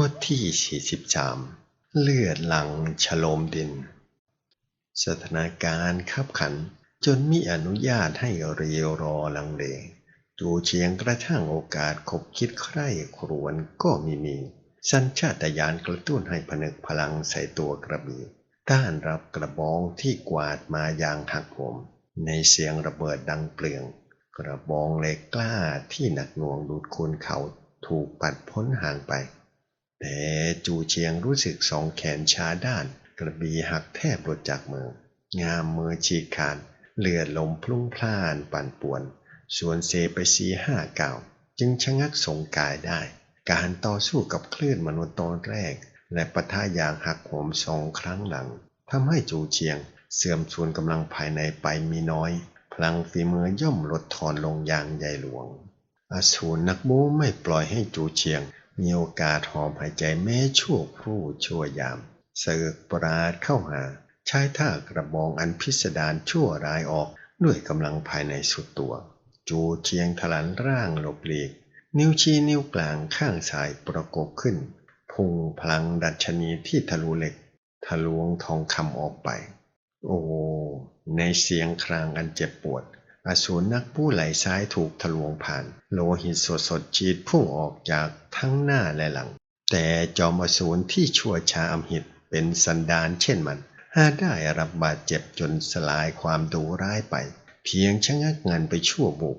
บทที่43เลือดหลังฉโลมดิน สถานการณ์ขับขันจนมิอนุญาตให้เรียวรอลังเลจูเชียงกระทั่งโอกาสคบคิดใคร่ครวนก็มีมี สัญชาตญาณกระตุ้นให้ผนึกพลังใส่ตัวกระบี่ต้านรับกระบองที่กวาดมาอย่างหักโหมในเสียงระเบิดดังเปลือง กระบองเหล็กกล้าที่หนักหน่วงดูดโคนเขาถูกปัดพ้นห่างไป แต่จูเชียงรู้สึกสองแขนชาด้าน กระบี่หักแทบหลุดจากมือ งามมือฉีกขาดเลือดลมพลุ่งพล่านปั่นป่วน ส่วนเซไปซีห้าเก่า จึงชะงักสงกายได้ การต่อสู้กับคลื่นมนุษย์ตอนแรก และปะทะอย่างหักโหมสองครั้งหลังทำให้จูเชียง เสื่อมสูญกำลังภายในไปมีน้อย พลังฝีมือย่อมลดทอนลงอย่างใหญ่หลวง อสูรนักบูไม่ปล่อยให้จูเชียง มีโอกาสหอมหายใจแม้ชั่วครู่ชั่วยาม เสือกปราดเข้าหา ใช้ท่ากระบองอันพิสดารชั่วร้ายออกด้วยกำลังภายในสุดตัว จูเชียงทลันร่างหลบหลีก นิ้วชี้นิ้วกลางข้างซ้ายประกบขึ้น พุ่งพลังดัชนีที่ทะลุเหล็ก ทะลวงทองคำออกไป โอ้ในเสียงครางอันเจ็บปวด อสูรนักผู้ไหลซ้ายถูกทะลวงผ่าน โลหิตสดสดจีดพุ่งออกจากทั้งหน้าและหลัง แต่จอมอสูรที่ชั่วช้าอำหิตเป็นสันดานเช่นมันหาได้รับบาดเจ็บจนสลายความดูร้ายไป เพียงชะงักงันไปชั่วบุก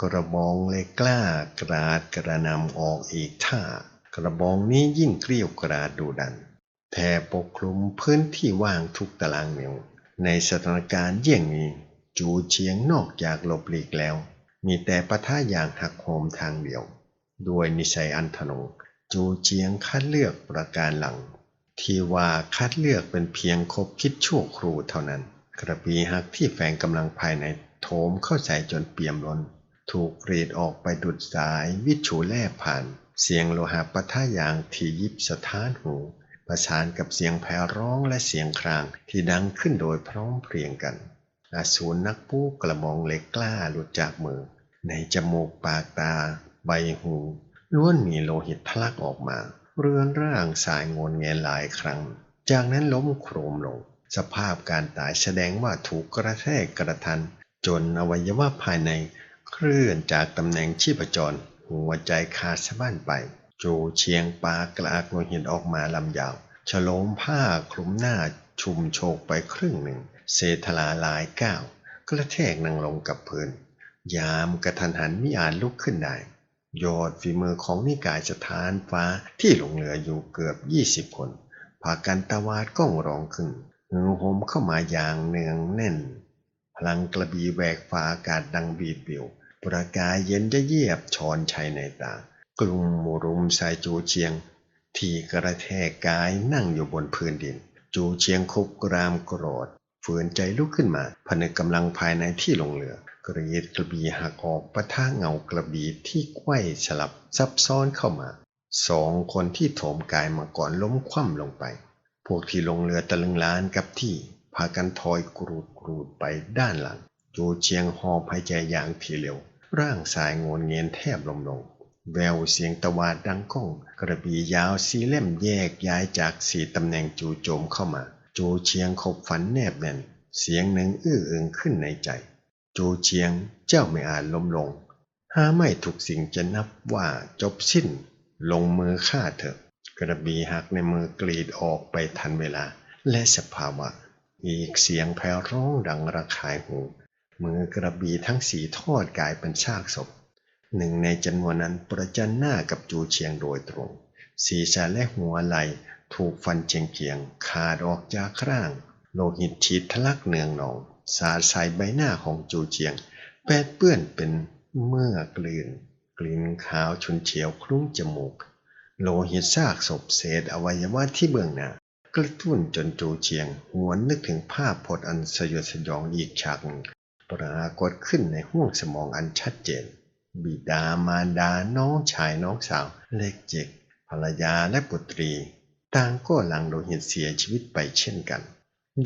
กระบองเลยกล้ากราดกระนำออกอีกท่า กระบองนี้ยิ่งเกลี้ยวกราดดูดันแผ่ปกคลุมพื้นที่ว่างทุกตารางนิ้วในสถานการณ์เยี่ยงนี้ จูเชียงนอกจากหลบหลีกแล้ว มีแต่ปะทะอย่างหักโหมทางเดียว ด้วยนิสัยอันธนงจูเชียงคัดเลือกประการหลัง ที่ว่าคัดเลือกเป็นเพียงคบคิดชั่วครูเท่านั้น กระปีหักที่แฝงกำลังภายในโถมเข้าใส่จนเปี่ยมล้น ถูกกรีดออกไปดุดสายวิชูแล่ผ่าน เสียงโลหะปะทะอย่างที่ยิบสถานหูประสานกับเสียงแผ่ร้องและเสียงครางที่ดังขึ้นโดยพร้อมเพรียงกัน อสูรนักปูกระมองเหล็กกล้าหลุดจากมือ ในจมูกปากตา ใบหูล้วนมีโลหิตทะลักออกมา เรือนร่างสายงนเงยหลายครั้ง จากนั้นล้มโครมลง สภาพการตายแสดงว่าถูกกระแทกกระทัน จนอวัยวะภายใน เคลื่อนจากตำแหน่งชีพจร หัวใจขาดสะบั้นไป จูเชียงปากระอักโลหิตออกมาลำยาว ฉลมผ้าคลุมหน้าชุมโชกไปครึ่งหนึ่ง เศษทลาหลายก้าวกระแทกนั่งลงกับพื้น ยามกระทันหันมิอาจลุกขึ้นได้ ยอดฝีมือของนิกายสถานฟ้าที่หลงเหลืออยู่เกือบยี่สิบคนพากันตะวาดก้องร้องขึ้นหือหมเข้ามาอย่างเนืองแน่น พลังกระบีแหวกฟ้าอากาศดังบีบบิวประกายเย็นจะเยียบชอนชัยในตา กลุ่มมุรุมสายจูเชียง ที่กระแทกกายนั่งอยู่บนพื้นดิน จูเชียงคุกรามโกรธ ฝืนใจลุกขึ้นมา ผนึกกำลังภายในที่ลงเรือ กรีดกระบีหักออกปะทะเงากระบีที่ไขว้สลับซับซ้อนเข้ามาสองคนที่โถมกายมาก่อนล้มคว่ำลงไป พวกที่ลงเรือตะลึงล้านกับที่ พากันถอยกรูดกรูดไปด้านหลังจูเชียงหอบหายใจอย่างทีเร็ว ร่างสายงนเงียนแทบลมลง แววเสียงตะวาดดังก้อง กระบี่ยาวสีเล่มแยกย้ายจากสีตำแหน่งจูโจมเข้ามา จูเชียงขบฝันแนบแน่น เสียงหนึ่งอื้อเอิงขึ้นในใจจูเชียงเจ้าไม่อาจล้มลงหาไม่ถูกสิ่งจะนับว่าจบสิ้น ลงมือฆ่าเถอะ กระบี่หักในมือกรีดออกไปทันเวลา และสภาวะ อีกเสียงแผ่ร้องดังระคายหู มือกระบี่ทั้งสีทอดกลายเป็นซากศพ หนึ่งในจำนวนนั้นประจันหน้ากับจูเชียงโดยตรงศีรษะและหัวไหล ถูกฟันเชียงเกียง ขาดออกจากร่าง โลหิตฉีดทะลักเนืองหนอง สาดใส่ใบหน้าของจูเจียง แปดเปื้อนเป็นเมื่อกลืน กลิ่นขาวชุนเฉียวคลุ้งจมูก โลหิตซากศพเศษอวัยวะที่เบื้องหน้ากระตุ้นจนจูเจียงหวนนึกถึงภาพพจน์อันสยดสยองอีกฉากปรากฏขึ้นในห้วงสมองอันชัดเจน บิดามารดาน้องชายน้องสาว เล็กเจกภรรยาและปุตรี ต่างก็หลังโลหิตเสียชีวิตไปเช่นกัน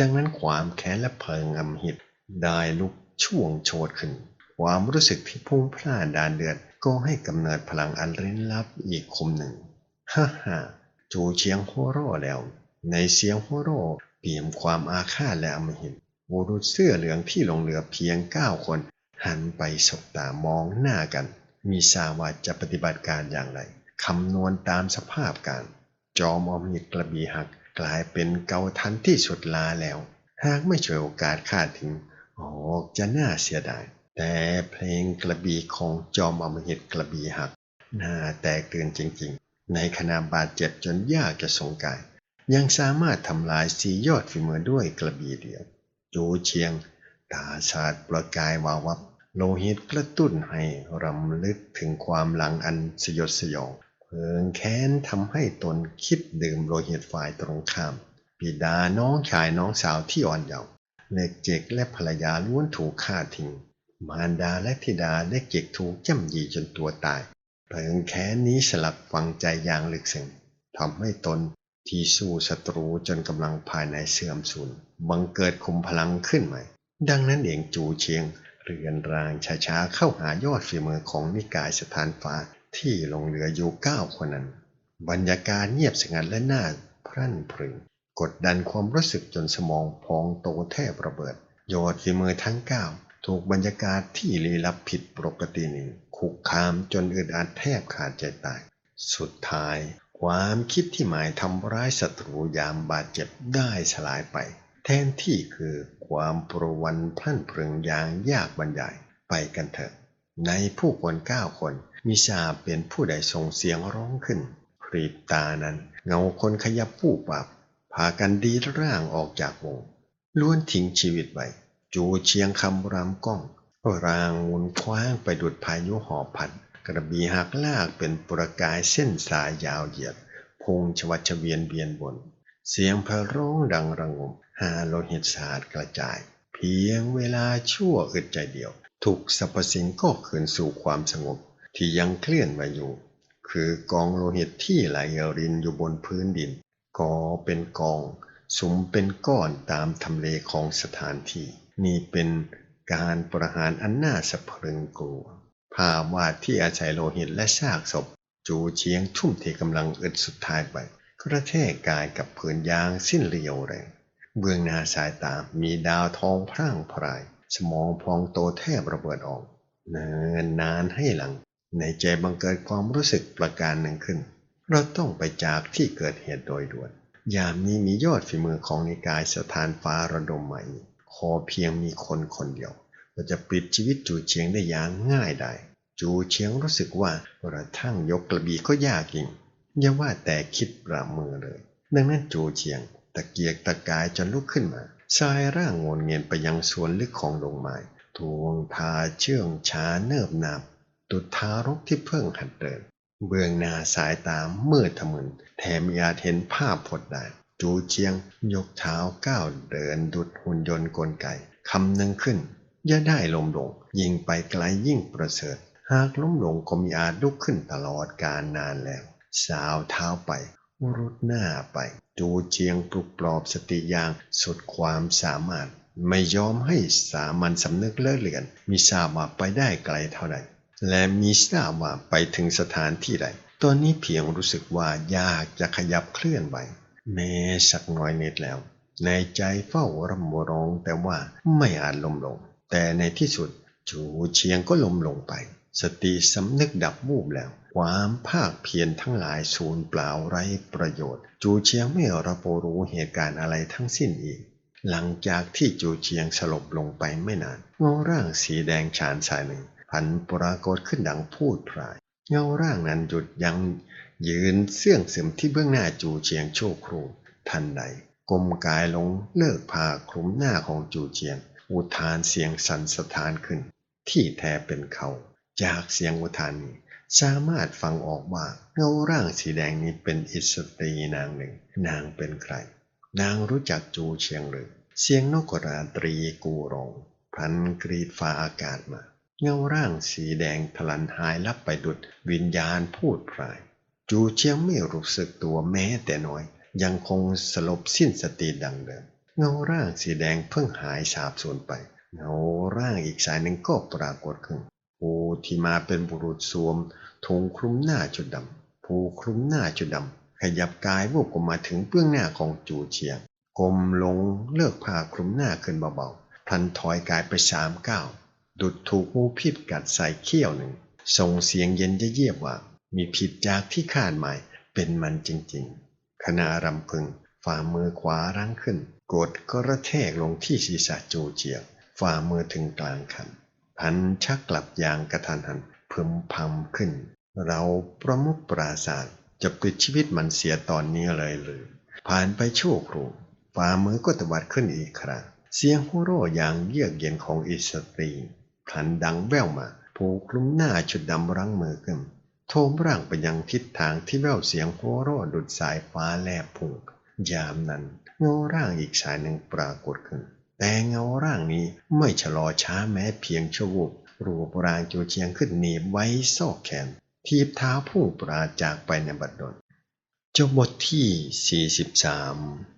ดังนั้นความแค้นและเพลิงอำหิตได้ลุกช่วงโชดขึ้น ความรู้สึกที่พุ่งพล่านดานเดือดก็ให้กำเนิดพลังอันเร้นลับอีกคมหนึ่ง ฮ่าฮ่าจูเชียงหัวร่อแล้ว ในเสียงหัวร่อเปี่ยมความอาฆาตและอำหิตบุรุษเสื้อเหลืองที่หลงเรือเพียงเก้าคน หันไปสบตามองหน้ากัน มีสาวาจะปฏิบัติการอย่างไรคำนวณตามสภาพการ จอมอมหิตกระบี่หักกลายเป็นเกาทันที่สุดลาแล้ว หากไม่ช่วยโอกาสคาดทิ้งออกจะน่าเสียดาย แต่เพลงกระบี่ของจอมอมหิตกระบี่หัก น่าแตกตื่นจริงๆ ในขณะบาดเจ็บจนยากจะสงกาย ยังสามารถทำลายสียอดฝีมือด้วยกระบี่เดียว จูเชียง ตาชาดประกายวาววับ โลหิตกระตุ้นให้รำลึกถึงความหลังอันสยดสยอง เพิงแค้นทำให้ตนคิดดื่มโลหิตฝ่ายตรงข้ามบิดาน้องชายน้องสาวที่อ่อนเยาว์เล็กเจกและภรรยาล้วนถูกฆ่าทิ้ง มารดาและธิดาเล็กเจกถูกจ้ำยีจนตัวตาย เพลิงแค้นนี้สลักฝังใจอย่างลึกซึ้งทำให้ตนที่สู้ศัตรูจนกำลังภายในเสื่อมสูญบังเกิดคุมพลังขึ้นใหม่ ดังนั้นเองจูเชียง เรือนรางช้าๆเข้าหายอดฝีมือของนิกายสถานฟ้า ที่ลงเหลืออยู่เก้าคนนั้น บรรยากาศเงียบสงัดและน่าพรั่นพรึง กดดันความรู้สึกจนสมองพองโตแทบระเบิดยอดฝีมือทั้งเก้าถูกบรรยากาศที่ลี้ลับผิดปกตินี้คุกคามจนอึดอัดแทบขาดใจตาย สุดท้ายความคิดที่หมายทำร้ายศัตรูยามบาดเจ็บได้สลายไป แทนที่คือความประวันพลั่นพรึงอย่างยากบรรยายไปกันเถอะ ในผู้คนเก้าคนมีชาเป็นผู้ใดส่งเสียงร้องขึ้นพรีบตานั้น เงาคนขยับผู้ปับพากันดีร่างออกจากวงล้วนทิ้งชีวิตไว้จูเชียงคำรามก้อง รางมุนคว้างไปดุดพายุหอบพัดกระบี่หักลากเป็นประกายเส้นสายยาวเหยียด พงชวัชเวียนเบียนบน เสียงพระร้องดังระงมหาโลหิตสาดกระจาย เพียงเวลาชั่วอึดใจเดียว ทุกสรรพสิ่งก็คืนสู่ความสงบที่ยังเคลื่อนมาอยู่ คือกองโลหิตที่ไหลรินอยู่บนพื้นดินกอเป็นกองสุมเป็นก้อนตามทำเลของสถานที่ นี่เป็นการประหารอันน่าสะพรึงกลัวภาพวาดที่อาศัยโลหิตและซากศพ จูเชียงทุ่มเทกำลังอึดสุดท้ายไปกระแทกกายกับผืนยางสิ้นเรียวแรงเบื้องหน้าสายตามีดาวทองพร่างพราย สมองพองโตแทบระเบิดออกเนินนานให้หลัง ในใจบังเกิดความรู้สึกประการหนึ่งขึ้น เราต้องไปจากที่เกิดเหตุโดยด่วน ยามนี้มียอดฝีมือของนิกายสถานฟ้าระดมใหม่ ขอเพียงมีคนคนเดียวเราจะปิดชีวิตจูเชียงได้อย่างง่ายได้ จูเชียงรู้สึกว่ากระทั่งยกกระบี่ก็ยากจริงอย่าว่าแต่คิดประมือเลย ดังนั้นจูเชียงตะเกียกตะกายจนลุกขึ้นมา สายร่างงนเงียนไปยังสวนลึกของดงไม้ทวงทาเชื่องช้าเนิบนาบตุดทารกที่เพิ่งหัดเดิน เบื้องหน้าสายตาเมืดทะมึน แถมอาจเห็นภาพพดได้จูเชียง ยกเท้าก้าวเดินดุดหุ่นยนต์กลไกคำหนึ่งขึ้น อย่าได้ลมลง ยิงไปไกลยิ่งประเสริฐ หากล้มลงก็มีอาจลุกขึ้นตลอดการนานแล้ว สาวเท้าไป รุดหน้าไป จูเชียงปลุกปลอบสติอย่างสุดความสามารถ ไม่ยอมให้สามัญสำนึกเลื่อเลือนมีทราบว่าไปได้ไกลเท่าใดและมีทราบว่าไปถึงสถานที่ใดตอนนี้เพียงรู้สึกว่ายากจะขยับเคลื่อนไหวแม้สักน้อยนิดแล้ว ในใจเฝ้ารำร้องแต่ว่าไม่อาจลมลง แต่ในที่สุดจูเชียงก็ล้มลงไป สติสำนึกดับวูบแล้ว ความภาคเพียรทั้งหลายสูญเปล่าไร้ประโยชน์ จูเชียงไม่รับรู้เหตุการณ์อะไรทั้งสิ้นอีก หลังจากที่จูเชียงสลบลงไปไม่นาน เงาร่างสีแดงฉานสายหนึ่งพันปรากฏขึ้นดังพูดพราย เงาร่างนั้นหยุดยัง้งยืนเสื่องซึมที่เบื้องหน้าจูเชียงโชคครูทันใดกลมกายลงเลิกผ้าคลุมหน้าของจูเชียง อุทานเสียงสั่นสะท้านขึ้น ที่แท้เป็นเขา จากเสียงอุทานนี้สามารถฟังออกว่าเงาร่างสีแดงนี้เป็นอิสตรีนางหนึ่ง นางเป็นใคร นางรู้จักจูเชียงหรือ เสียงนกราตรีกูรองพันกรีดฟ้าอากาศมา เงาร่างสีแดงพลันหายลับไปดุดวิญญาณพูดพราย จูเชียงไม่รู้สึกตัวแม้แต่น้อย ยังคงสลบสิ้นสติดังเดิม เงาร่างสีแดงเพิ่งหายสาบสูญไป เงาร่างอีกสายหนึ่งก็ปรากฏขึ้น ที่มาเป็นบุรุษสวมธงคลุมหน้าจุดดำผู้คลุมหน้าจุดดำขยับกายวูบออกมาถึงเบื้องหน้าของจูเชียงก้มลงเลิกผ้าคลุมหน้าขึ้นเบาๆพลันถอยกายไปสามก้าวดุดถูกงูพิษกัดใส่เขี้ยวหนึ่ง ส่งเสียงเย็นเยียบว่า มีผิดจากที่คาดหมายเป็นมันจริงๆขณะรำพึงฝ่ามือขวารั้งขึ้น กดกระแทกลงที่ศีรษะจูเจียงฝ่ามือถึงกลางคัน พันชักกลับอย่างกระทันหันพึมพำขึ้น เราประมุขปราศาสตร์จะปิดชีวิตมันเสียตอนนี้เลยหรือผ่านไปชั่วครู่ฝ่ามือก็ตวัดขึ้นอีกครั้งเสียงหัวราะอย่างเยือกเย็นของอิสตรีพลันดังแว่วมาผูกคลุมหน้าชุดดำรั้งมือขึ้นโทมร่างไปยังทิศทางที่แว่วเสียงหัวราะดุดสายฟ้าแลบพุ่งยามนั้นเงาร่างอีกสายหนึ่งปรากฏขึ้น แต่เงาร่างนี้ไม่ชะลอช้าแม้เพียงชั่ววูบรูปร่างจูเชียงขึ้นหนีบไว้ซอกแขน ทีบเท้าผู้ปราจากไปในบัดดลจบบทที่ 43